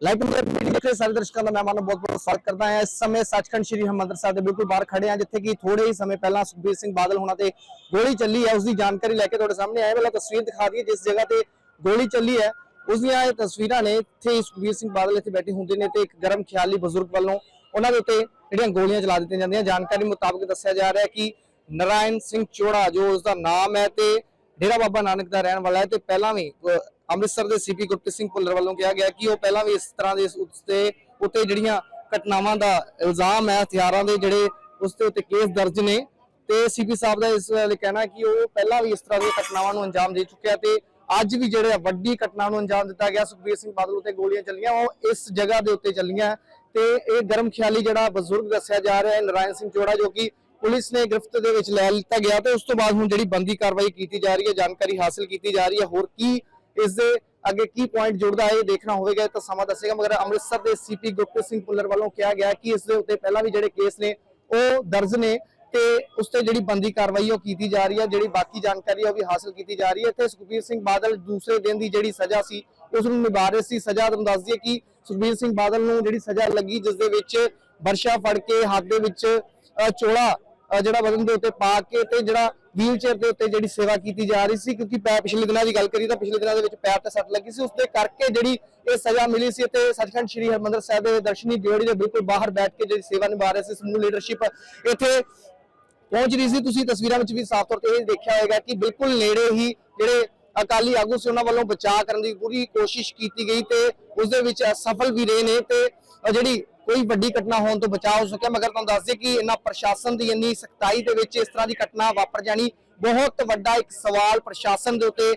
Live Punjab media ਦੇ ਸਾਰੇ ਦਰਸ਼ਕਾਂ ਦਾ ਮੈਂ ਮਾਨਵ ਬਹੁਤ ਬਹੁਤ ਸਵਾਗਤ ਕਰਦਾ ਹਾਂ। ਇਸ ਸਮੇਂ ਸੱਚਖੰਡ ਸ੍ਰੀ ਹਰਿਮੰਦਰ ਸਾਹਿਬ ਦੇ ਬਿਲਕੁਲ ਬਾਹਰ ਖੜੇ ਹਾਂ, ਜਿੱਥੇ ਕਿ ਥੋੜੇ ਹੀ ਸਮੇਂ ਪਹਿਲਾਂ ਸੁਖਬੀਰ ਸਿੰਘ ਬਾਦਲ ਹੋਣਾ ਤੇ ਗੋਲੀ ਚੱਲੀ ਹੈ ਉਸ ਦੀ ਜਾਣਕਾਰੀ ਲੈ ਕੇ ਤੁਹਾਡੇ ਸਾਹਮਣੇ ਆਏ ਪਹਿਲਾਂ ਤਸਵੀਰ ਦਿਖਾ ਦਈਏ, ਜਿਸ ਜਗ੍ਹਾ ਤੇ ਗੋਲੀ ਚੱਲੀ ਹੈ ਉਸ ਦੀਆਂ ਇਹ ਤਸਵੀਰਾਂ ਨੇ, ਇੱਥੇ ਸੁਖਬੀਰ ਸਿੰਘ ਬਾਦਲ ਇੱਥੇ ਬੈਠੇ ਹੁੰਦੇ ਨੇ ਤੇ ਇੱਕ ਗਰਮ ਖਿਆਲੀ ਬਜ਼ੁਰਗ ਵੱਲੋਂ ਉਹਨਾਂ ਦੇ ਉੱਤੇ ਜਿਹੜੀਆਂ ਗੋਲੀਆਂ ਚਲਾ ਦਿੱਤੀਆਂ ਜਾਂਦੀਆਂ। ਜਾਣਕਾਰੀ ਮੁਤਾਬਕ ਦੱਸਿਆ ਜਾ ਰਿਹਾ ਹੈ ਕਿ ਨਰਾਇਣ ਸਿੰਘ ਚੋੜਾ, ਜੋ ਉਸ ਦਾ ਨਾਮ ਹੈ ਤੇ ਡੇਰਾ ਬਾਬਾ ਨਾਨਕ ਦਾ ਰਹਿਣ ਵਾਲਾ ਹੈ ਤੇ ਪਹਿਲਾਂ ਵੀ ਅੰਮ੍ਰਿਤਸਰ ਦੇ ਸੀਪੀ ਗੁਰਪ੍ਰੀਤ ਸਿੰਘ ਭੁੱਲਰ ਵੱਲੋਂ ਕਿਹਾ ਗਿਆ ਕਿ ਉਹ ਪਹਿਲਾਂ ਵੀ ਇਸ ਤਰ੍ਹਾਂ ਦੇ ਉੱਤੇ ਉੱਤੇ ਜਿਹੜੀਆਂ ਘਟਨਾਵਾਂ ਦਾ ਇਲਜ਼ਾਮ ਹੈ, ਹਥਿਆਰਾਂ ਦੇ ਜਿਹੜੇ ਉਸ ਦੇ ਉੱਤੇ ਕੇਸ ਦਰਜ ਨੇ ਤੇ ਸੀਪੀ ਸਾਹਿਬ ਦਾ ਇਸ ਲਈ ਕਹਿਣਾ ਕਿ ਉਹ ਪਹਿਲਾਂ ਵੀ ਇਸ ਤਰ੍ਹਾਂ ਦੀਆਂ ਘਟਨਾਵਾਂ ਨੂੰ ਅੰਜਾਮ ਦੇ ਚੁੱਕਿਆ ਤੇ ਅੱਜ ਵੀ ਜਿਹੜੇ ਵੱਡੀ ਘਟਨਾ ਨੂੰ ਅੰਜਾਮ ਦਿੱਤਾ ਗਿਆ, ਸੁਖਬੀਰ ਸਿੰਘ ਬਾਦਲ ਉੱਤੇ ਗੋਲੀਆਂ ਚੱਲੀਆਂ, ਉਹ ਇਸ ਜਗ੍ਹਾ ਦੇ ਉੱਤੇ ਚੱਲੀਆਂ ਤੇ ਇਹ ਗਰਮ ਖਿਆਲੀ ਜਿਹੜਾ ਬਜ਼ੁਰਗ ਦੱਸਿਆ ਜਾ ਰਿਹਾ ਹੈ, ਨਰਾਇਣ ਸਿੰਘ ਜੋੜਾ ਜੋ ਕਿ ਪੁਲਿਸ ਨੇ ਗ੍ਰਿਫਤ ਦੇ ਵਿੱਚ ਲੈ ਲਿੱਤਾ ਗਿਆ ਤੇ ਉਸ ਤੋਂ ਬਾਅਦ ਹੁਣ ਜਿਹੜੀ ਬੰਦੀ ਕਾਰਵਾਈ ਕੀਤੀ ਜਾ ਰਹੀ ਹੈ, ਜਾਣਕਾਰੀ ਹਾਸਲ ਕੀਤੀ ਜਾ ਰਹੀ ਹੈ, ਹੋਰ ਕੀ ਇਸ ਦੇ ਅੱਗੇ ਕੀ ਪੁਆਇੰਟ ਜੁੜਦਾ ਹੈ ਇਹ ਦੇਖਣਾ ਹੋਵੇਗਾ ਤਾਂ ਸਮਾਂ ਦੱਸੇਗਾ, ਮਗਰ ਅੰਮ੍ਰਿਤਸਰ ਦੇ ਸੀਪੀ ਗੁਰਪ੍ਰੀਤ ਸਿੰਘ ਭੁੱਲਰ ਵੱਲੋਂ ਕਿਹਾ ਗਿਆ ਕਿ ਇਸ ਦੇ ਉੱਤੇ ਪਹਿਲਾਂ ਵੀ ਜਿਹੜੇ ਕੇਸ ਨੇ, ਉਹ ਦਰਜ ਨੇ ਤੇ ਉਸ ਤੇ ਜਿਹੜੀ ਬੰਦੀ ਕਾਰਵਾਈ ਉਹ ਕੀਤੀ ਜਾ ਰਹੀ ਹੈ, ਜਿਹੜੀ ਬਾਕੀ ਜਾਣਕਾਰੀ ਹੈ ਉਹ ਵੀ ਹਾਸਲ ਕੀਤੀ ਜਾ ਰਹੀ ਹੈ। ਤੇ ਸੁਖਬੀਰ ਸਿੰਘ ਬਾਦਲ ਦੂਸਰੇ ਦਿਨ ਦੀ ਜਿਹੜੀ ਸਜ਼ਾ ਸੀ, ਉਸ ਨੂੰ ਨਿਭਾ ਰਹੇ ਸੀ। ਸਜ਼ਾ ਤੁਹਾਨੂੰ ਦੱਸ ਦਈਏ ਕਿ ਸੁਖਬੀਰ ਸਿੰਘ ਬਾਦਲ ਨੂੰ ਜਿਹੜੀ ਸਜ਼ਾ ਲੱਗੀ, ਜਿਸ ਦੇ ਵਿੱਚ ਵਰਸ਼ਾ ਫੜ ਕੇ ਹੱਥ ਦੇ ਵਿੱਚ ਚੋਲਾ ਜਿਹੜਾ ਬਦਨ ਦੇ ਉੱਤੇ ਪਾ ਕੇ ਤੇ ਜਿਹੜਾ ਵੀਲਚੇਅਰ ਦੇ ਉੱਤੇ ਜਿਹੜੀ ਸੇਵਾ ਕੀਤੀ ਜਾ ਰਹੀ ਸੀ, ਕਿਉਂਕਿ ਪੈ ਪਿਛਲੇ ਦਿਨਾਂ ਦੀ ਗੱਲ ਕਰੀ ਤਾਂ ਪਿਛਲੇ ਦਿਨਾਂ ਦੇ ਵਿੱਚ ਪੈਰ ਤੇ ਸੱਟ ਲੱਗੀ ਸੀ। ਉਸ ਦੇ ਕਰਕੇ ਜਿਹੜੀ ਇਹ ਸਜ਼ਾ ਮਿਲੀ ਸੀ ਤੇ ਸੱਚਖੰਡ ਸ੍ਰੀ ਹਰਿਮੰਦਰ ਸਾਹਿਬ ਦੇ ਦਰਸ਼ਨੀ ਦਿਓੜੀ ਦੇ ਬਿਲਕੁਲ ਬਾਹਰ ਬੈਠ ਕੇ ਜਿਹੜੀ ਸੇਵਾ ਨਿਭਾ ਰਹੇ ਸੀ ਸਮੂਹ ਲੀਡਰਸ਼ਿਪ ਇੱਥੇ ਪਹੁੰਚ ਰਹੀ ਸੀ। ਤੁਸੀਂ ਤਸਵੀਰਾਂ ਵਿੱਚ ਵੀ ਸਾਫ਼ ਤੌਰ ਤੇ ਇਹ ਦੇਖਿਆ ਹੋਵੇਗਾ ਕਿ ਬਿਲਕੁਲ ਨੇੜੇ ਹੀ ਜਿਹੜੇ ਅਕਾਲੀ ਆਗੂ ਸੀ, ਉਹਨਾਂ ਵੱਲੋਂ ਬਚਾਅ ਕਰਨ ਦੀ ਪੂਰੀ ਕੋਸ਼ਿਸ਼ ਕੀਤੀ ਗਈ ਤੇ ਉਸ ਦੇ ਵਿੱਚ ਸਫਲ ਵੀ ਰਹੇ ਨੇ ਤੇ ਜਿਹੜੀ ਕੋਈ ਵੱਡੀ ਘਟਨਾ ਹੋਣ ਤੋਂ ਬਚਾਅ ਹੋ ਸਕਿਆ ਮਗਰ ਤੁਹਾਨੂੰ ਦੱਸ ਦਈਏ ਕਿ ਇਹਨਾਂ ਪ੍ਰਸ਼ਾਸਨ ਦੀ ਇੰਨੀ ਸਖਤਾਈ ਦੇ ਵਿੱਚ ਇਸ ਤਰ੍ਹਾਂ ਦੀ ਘਟਨਾ ਵਾਪਰ ਜਾਣੀ ਬਹੁਤ ਵੱਡਾ ਇੱਕ ਸਵਾਲ ਪ੍ਰਸ਼ਾਸਨ ਦੇ ਉੱਤੇ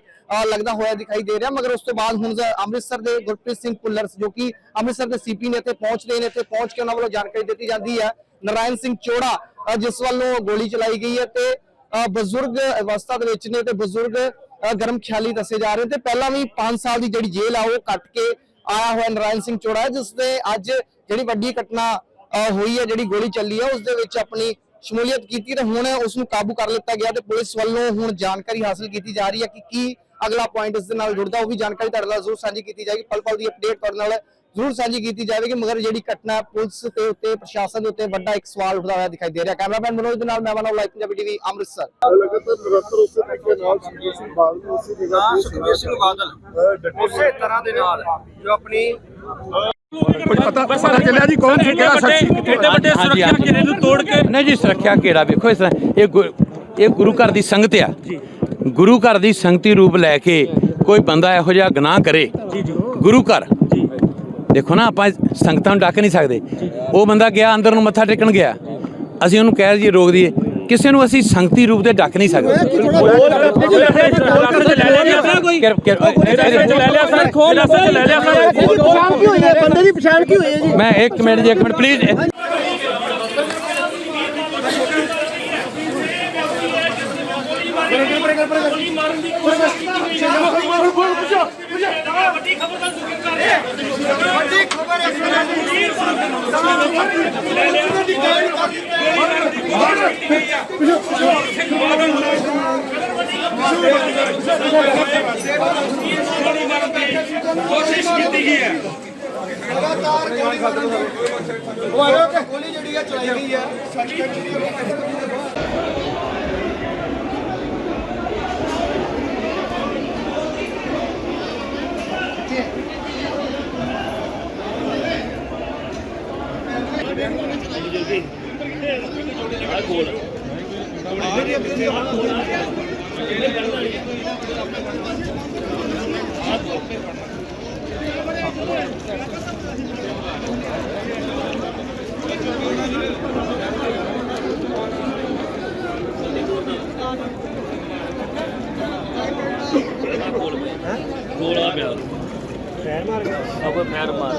ਲੱਗਦਾ ਹੋਇਆ ਦਿਖਾਈ ਦੇ ਰਿਹਾ। ਮਗਰ ਉਸ ਤੋਂ ਬਾਅਦ ਹੁਣ ਅੰਮ੍ਰਿਤਸਰ ਦੇ ਗੁਰਪ੍ਰੀਤ ਸਿੰਘ ਭੁੱਲਰ ਜੋ ਕਿ ਅੰਮ੍ਰਿਤਸਰ ਦੇ ਸੀਪੀ ਨੇ ਇੱਥੇ ਪਹੁੰਚਦੇ ਨੇ ਇੱਥੇ ਪਹੁੰਚ ਕੇ ਉਹਨਾਂ ਵੱਲੋਂ ਜਾਣਕਾਰੀ ਦਿੱਤੀ ਜਾਂਦੀ ਹੈ। ਨਰਾਇਣ ਸਿੰਘ ਚੋੜਾ ਜਿਸ ਵੱਲੋਂ ਗੋਲੀ ਚਲਾਈ ਗਈ ਹੈ ਤੇ ਬਜ਼ੁਰਗ ਅਵਸਥਾ ਦੇ ਵਿੱਚ ਨੇ ਤੇ ਬਜ਼ੁਰਗ ਗਰਮ ਖਿਆਲੀ ਦੱਸੇ ਜਾ ਰਹੇ ਤੇ ਪਹਿਲਾਂ ਵੀ 5 ਸਾਲ ਦੀ ਜਿਹੜੀ ਜੇਲ੍ਹ ਆ ਉਹ ਕੱਟ ਕੇ ਆਇਆ ਹੋਇਆ ਨਰਾਇਣ ਸਿੰਘ ਚੋੜਾ ਹੈ, ਜਿਸ ਦੇ ਅੱਜ ਜਿਹੜੀ ਵੱਡੀ ਘਟਨਾ ਹੋਈ ਹੈ ਜਿਹੜੀ ਗੋਲੀ ਚੱਲੀ ਹੈ ਉਸ ਦੇ ਵਿੱਚ ਆਪਣੀ ਸ਼ਮੂਲੀਅਤ ਕੀਤੀ ਤੇ ਹੁਣ ਉਸ ਨੂੰ ਕਾਬੂ ਕਰ ਲਿੱਤਾ ਗਿਆ ਤੇ ਪੁਲਿਸ ਵੱਲੋਂ ਹੁਣ ਜਾਣਕਾਰੀ ਹਾਸਲ ਕੀਤੀ ਜਾ ਰਹੀ ਹੈ ਕਿ ਕੀ ਅਗਲਾ ਪੁਆਇੰਟ ਇਸ ਦੇ ਨਾਲ ਜੁੜਦਾ ਉਹ ਵੀ ਜਾਣਕਾਰੀ ਤੁਹਾਡੇ ਨਾਲ ਜ਼ਰੂਰ ਸਾਂਝੀ ਕੀਤੀ ਜਾਏਗੀ। ਪਲ ਪਲ ਦੀ ਅਪਡੇਟ ਤੁਹਾਡੇ ਨਾਲ ਜ਼ਰੂਰ ਸਾਂਝੀ ਕੀਤੀ ਜਾਵੇਗੀ ਮਗਰ ਜਿਹੜੀ ਘਟਨਾ ਪੁਲਿਸ ਤੇ ਉੱਤੇ ਪ੍ਰਸ਼ਾਸਨ ਦੇ ਉੱਤੇ ਵੱਡਾ ਇੱਕ ਸਵਾਲ ਉੱਠਦਾ ਹੋਇਆ ਦਿਖਾਈ ਦੇ ਰਿਹਾ। ਕੈਮਰਾਮੈਨ ਮਨੋਜ ਦੇ ਨਾਲ ਮੈਂ ਮਨੋਜ ਲਾਈਵ ਪੰਜਾਬੀ ਟੀਵੀ ਅੰਮ੍ਰਿਤਸਰ। ਲਗਾਤਾਰ ਨਿਰੰਤਰ ਉਸੇ ਤਰੀਕੇ ਨਾਲ ਸੁਖਬੀਰ ਸਿੰਘ ਬਾਦਲ ਨੂੰ ਉਸੇ ਜਗ੍ਹਾ ਤੇ ਸੁਖਬੀਰ ਸਿੰਘ ਬਾਦਲ। ਉਸੇ ਤਰ੍ਹਾਂ ਦੇ ਨਾਲ ਜੋ ਆਪਣੀ ਕੁਝ ਪਤਾ ਪਤਾ ਚੱਲਿਆ ਜੀ ਕੌਣ ਸੀ ਕਿਹੜਾ ਸ਼ਖਸ ਸੀ ਏਡੇ ਵੱਡੇ ਸੁਰੱਖਿਆ ਘੇਰੇ ਨੂੰ ਤੋੜ ਕੇ ਨਹੀਂ ਜੀ ਸੁਰੱਖਿਆ ਘੇਰਾ ਵੇਖੋ ਇਸ ਤਰ੍ਹਾਂ ਇਹ ਗੁ- ਇਹ ਗੁਰੂ ਘਰ ਦੀ ਸੰਗਤ ਆ। ਗੁਰੂ ਘਰ ਦੀ ਸੰਗਤੀ ਰੂਪ ਲੈ ਕੇ ਕੋਈ ਬੰਦਾ ਇਹੋ ਜਿਹਾ ਗੁਨਾਹ ਕਰੇ ਗੁਰੂ ਘਰ। ਦੇਖੋ ਨਾ ਆਪਾਂ ਸੰਗਤਾਂ ਨੂੰ ਡੱਕ ਨਹੀਂ ਸਕਦੇ। ਉਹ ਬੰਦਾ ਗਿਆ ਅੰਦਰ ਨੂੰ ਮੱਥਾ ਟੇਕਣ ਗਿਆ। ਅਸੀਂ ਉਹਨੂੰ ਕਹਿ ਜੀ ਰੋਕ ਦਈਏ। ਕਿਸੇ ਨੂੰ ਅਸੀਂ ਸੰਗਤੀ ਰੂਪ ਦੇ ਡੱਕ ਨਹੀਂ ਸਕਦੇ। ਲੈ ਲਿਆ ਸਰ। ਕੋਈ ਕਿਰ- ਕਿਰ- ਲੈ ਲਿਆ ਸਰ। ਖੋਲ ਲੈ ਲਿਆ ਸਰ ਪਛਾਣ ਕੀ ਹੋਈ ਹੈ ਬੰਦੇ ਦੀ ਪਛਾਣ ਕੀ ਹੋਈ ਹੈ ਜੀ? ਮੈਂ ਇੱਕ ਮਿੰਟ ਜੀ ਇੱਕ ਮਿੰਟ ਪਲੀਜ਼ ਗੋਲੀ ਜਿਹੜੀ ਆ ਚਲਾਈ ਗਈ ਆ ਗੋਲਾ ਪਿਆ ਫੈਰ ਮਾਰ ਗਿਆ ਕੋਈ ਫੈਰ ਮਾਰ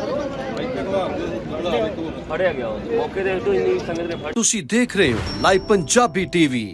ਫੜਿਆ ਗਿਆ ਉਹ। ਮੌਕੇ ਦੇ ਤੋਂ ਇੰਨੀ ਸੰਗਤ ਨੇ ਫੜ ਤੁਸੀਂ ਦੇਖ ਰਹੇ ਹੋ ਲਾਈਵ ਪੰਜਾਬੀ ਟੀਵੀ